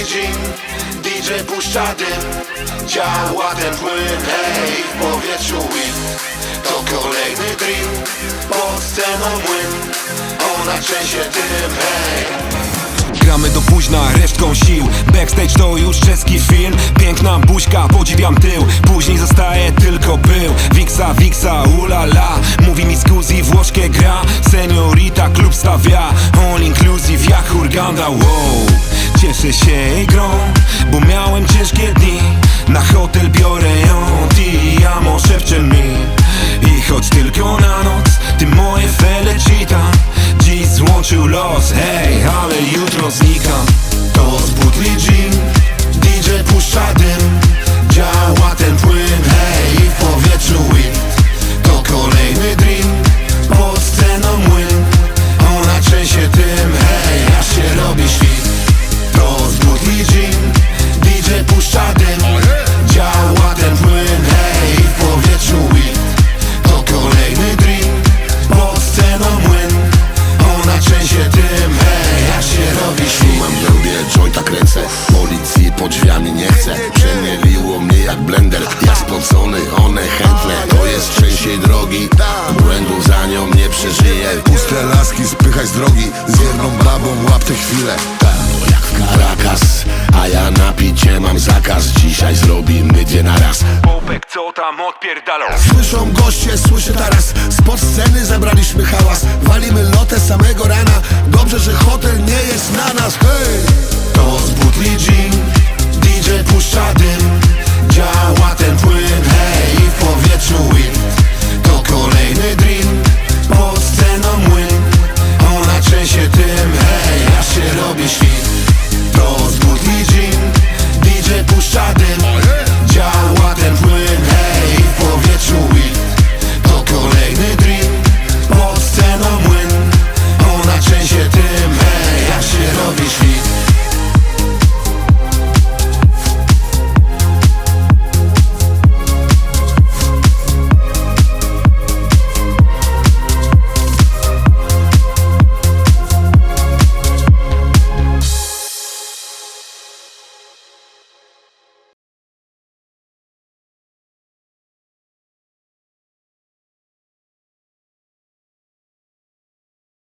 DJ puszcza dym. Działa ten płyn Hej, w powietrzu wind To kolejny drink Pod sceną młyn. Ona trzęsie tym Hej. Gramy do późna, resztką sił. Backstage to już czeski film. Piękna buźka, podziwiam tył. Później zostaje tylko był Wiksa, wiksa, ulala. Mówi mi scusi, włoszkie gra. Seniorita, klub stawia. All inclusive jak Hurganda, wow Cieszę się grą Bo miałem ciężkie dni. Na hotel biorę ją Ti amo, szepcze mi. I choć tylko na noc Ty moje felecita Dziś złączył los Hej, ale jutro znikam jak blender. Ja spocony, one chętne To jest częściej drogi. Błędu za nią nie przeżyję. Puste laski spychaj z drogi Z jedną babą łap te chwile Tak, jak w Caracas A ja na picie mam zakaz. Dzisiaj zrobimy dwie na raz. Popek, co tam odpierdalą? Słyszą goście, słyszy teraz Spod sceny zebraliśmy hałas Dzielę się tym, hej, ja się robię świt. To z butli gin DJ puszcza